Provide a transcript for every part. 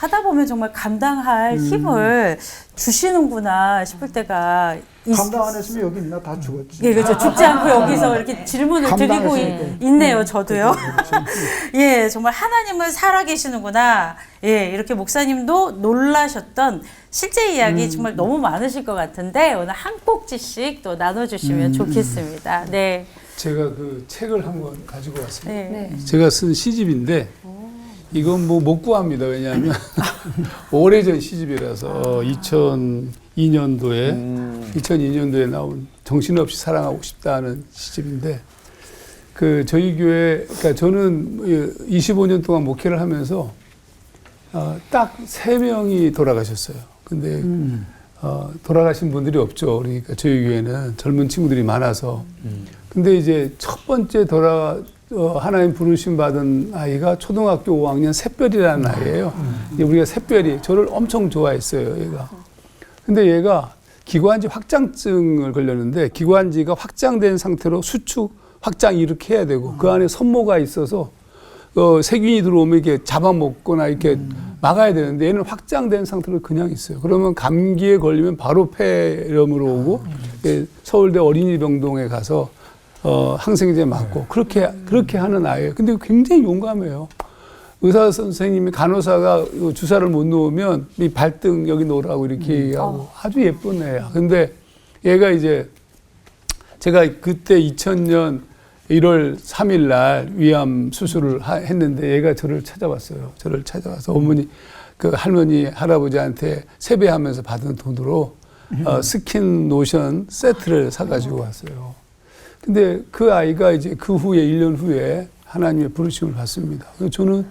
하다 보면 정말 감당할 힘을 주시는구나 싶을 때가 있, 감당 안 했으면 여기 있나 다 죽었지. 예, 그렇죠. 죽지 않고 여기서 이렇게 질문을 드리고 감당했으니까. 있, 있네요, 저도요. 그렇죠. 예, 정말 하나님은 살아계시는구나. 예, 이렇게 목사님도 놀라셨던 실제 이야기 음. 정말 너무 많으실 것 같은데 오늘 한 꼭지씩 또 나눠주시면 음. 좋겠습니다. 네, 제가 그 책을 한 권 가지고 왔습니다. 네. 제가 쓴 시집인데 이건 뭐 못 구합니다. 왜냐하면 오래전 시집이라서 2002년도에 음. 2002년도에 나온 정신없이 사랑하고 싶다는 시집인데 그 저희 교회 그러니까 저는 25년 동안 목회를 하면서 어, 딱세 명이 돌아가셨어요. 근데 음. 어, 돌아가신 분들이 없죠. 그러니까 저희 교회는 젊은 친구들이 많아서. 근데 이제 첫 번째 돌아 어, 하나님 부르심 받은 아이가 초등학교 5학년 샛별이라는 아이예요. 이제 우리가 샛별이 저를 엄청 좋아했어요. 얘가. 근데 얘가 기관지 확장증을 걸렸는데 기관지가 확장된 상태로 수축 확장 이렇게 해야 되고 그 안에 선모가 있어서 어, 세균이 들어오면 이렇게 잡아먹거나 이렇게 막아야 되는데 얘는 확장된 상태로 그냥 있어요. 그러면 감기에 걸리면 바로 폐렴으로 오고 예, 서울대 어린이병동에 가서 어, 항생제 맞고 그렇게 그렇게 하는 아이예요. 근데 굉장히 용감해요. 의사 선생님이 간호사가 이 주사를 못 놓으면 이 발등 여기 놓으라고 이렇게 얘기하고 아주 예쁜 애야. 근데 얘가 이제 제가 그때 2000년 1월 3일 날 위암 수술을 하- 했는데 얘가 저를 찾아왔어요. 저를 찾아와서 어머니 그 할머니 할아버지한테 세배하면서 받은 돈으로 어, 스킨 노션 세트를 사가지고 왔어요. 근데 그 아이가 이제 그 후에 1년 후에 하나님의 부르심을 받습니다. 저는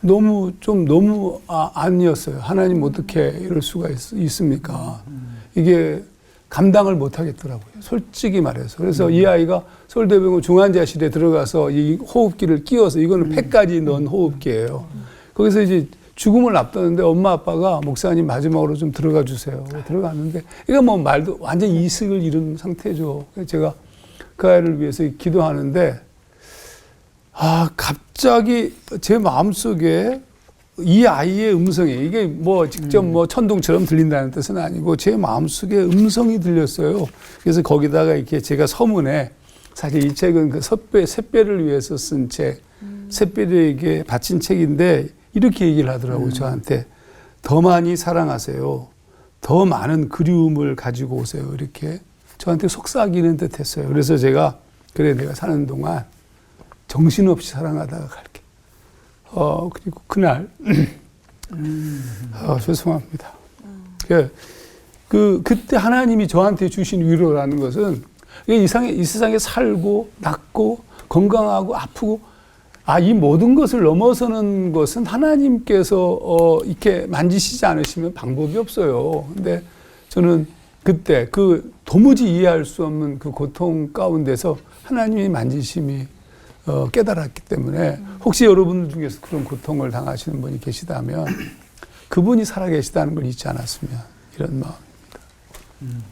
너무 좀 너무 아, 아니었어요. 하나님 어떻게 이럴 수가 있, 습니까 이게 감당을 못 하겠더라고요. 솔직히 말해서. 그래서 이 아이가 서울대병원 중환자실에 들어가서 이 호흡기를 끼워서 이거는 폐까지 넣은 호흡기예요. 거기서 이제 죽음을 앞두는데 엄마 아빠가 목사님 마지막으로 좀 들어가 주세요. 들어갔는데 이거 뭐 말도 완전 이식을 이룬 상태죠. 제가 그 아이를 위해서 기도하는데 아 갑자기 제 마음속에 이 아이의 음성이 이게 뭐 직접 뭐 천둥처럼 들린다는 뜻은 아니고 제 마음속에 음성이 들렸어요. 그래서 거기다가 이렇게 제가 서문에 사실 이 책은 그 섭배 샛배를 위해서 쓴 책, 샛배에게 바친 책인데 이렇게 얘기를 하더라고요 저한테 더 많이 사랑하세요. 더 많은 그리움을 가지고 오세요. 이렇게 저한테 속삭이는 듯 했어요. 그래서 제가 그래 내가 사는 동안 정신없이 사랑하다가 갈게. 어 그리고 그날 어, 죄송합니다. 그, 그 그때 하나님이 저한테 주신 위로라는 것은 이 세상에, 이 세상에 살고 낫고 건강하고 아프고 아 이 모든 것을 넘어서는 것은 하나님께서 어, 이렇게 만지시지 않으시면 방법이 없어요. 근데 저는 그때 그 도무지 이해할 수 없는 그 고통 가운데서 하나님이 만지심이 어, 깨달았기 때문에 혹시 여러분 중에서 그런 고통을 당하시는 분이 계시다면 그분이 살아계시다는 걸 잊지 않았으면 이런 마음.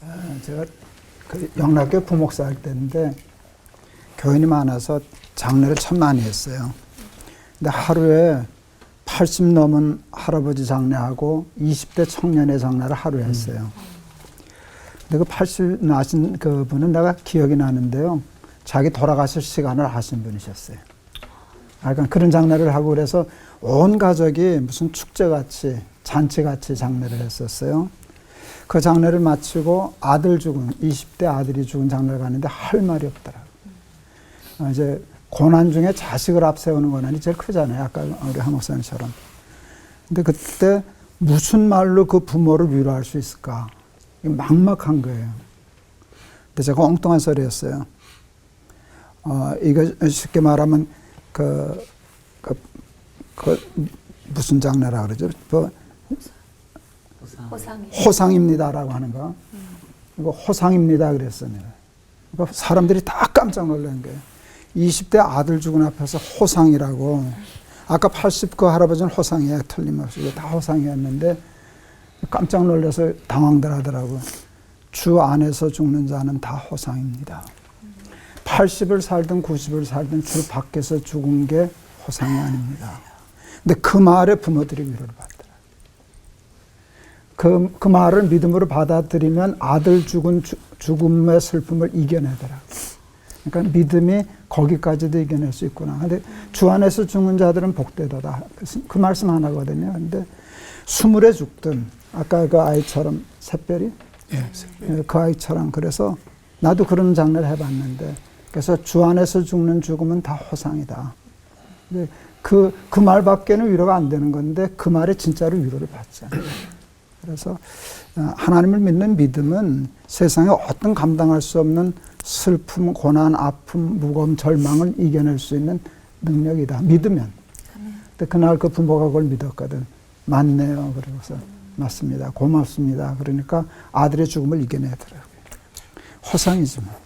아, 제가 그 영락교 부목사 할 때인데 교인이 많아서 장례를 참 많이 했어요. 근데 하루에 80 넘은 할아버지 장례하고 20대 청년의 장례를 하루에 했어요. 근데 그 80 나신 그분은 내가 기억이 나는데요. 자기 돌아가실 시간을 하신 분이셨어요. 아, 그러니까 그런 장례를 하고 그래서 온 가족이 무슨 축제같이 잔치같이 장례를 했었어요. 그 장례를 마치고 아들 죽은 20대 아들이 죽은 장례를 가는데 할 말이 없더라고. 어, 이제 고난 중에 자식을 앞세우는 고난이 제일 크잖아요. 아까 우리 한 목사님처럼. 근데 그때 무슨 말로 그 부모를 위로할 수 있을까? 막막한 거예요. 근데 제가 엉뚱한 소리였어요. 어, 이거 쉽게 말하면 그, 그, 그 무슨 장례라 그러죠? 그 호상이. 호상입니다라고 하는 거. 이거 호상입니다. 내가. 그러니까 사람들이 다 깜짝 놀란 거예요. 20대 아들 죽은 앞에서 호상이라고. 아까 80그 할아버지는 호상이야 틀림없이 다 호상이었는데 깜짝 놀라서 당황들 하더라고요. 주 안에서 죽는 자는 다 호상입니다. 80을 살든 90을 살든 주 밖에서 죽은 게 호상이 아닙니다. 근데 그 말에 부모들이 위로를 받더라. 그, 그 말을 믿음으로 받아들이면 아들 죽은 주- 죽음의 슬픔을 이겨내더라. 그러니까 믿음이 거기까지도 이겨낼 수 있구나. 근데 주 안에서 죽는 자들은 복되도다. 그, 그 말씀 하나거든요. 근데 수물에 죽든 아까 그 아이처럼 샛별이 예. 예, 그 아이처럼 그래서 나도 그런 장르를 해봤는데 그래서 주 안에서 죽는 죽음은 다 호상이다. 근데 그, 그 말밖에는 위로가 안 되는 건데 그 말에 진짜로 위로를 받잖아요. 그래서 어, 하나님을 믿는 믿음은 세상에 어떤 감당할 수 없는 슬픔, 고난, 아픔, 무거움, 절망을 이겨낼 수 있는 능력이다. 믿으면. 근데 그날 그 부모가 그걸 믿었거든. 맞네요. 그러고서 맞습니다. 고맙습니다. 그러니까 아들의 죽음을 이겨내더라고요. 호상이지 뭐.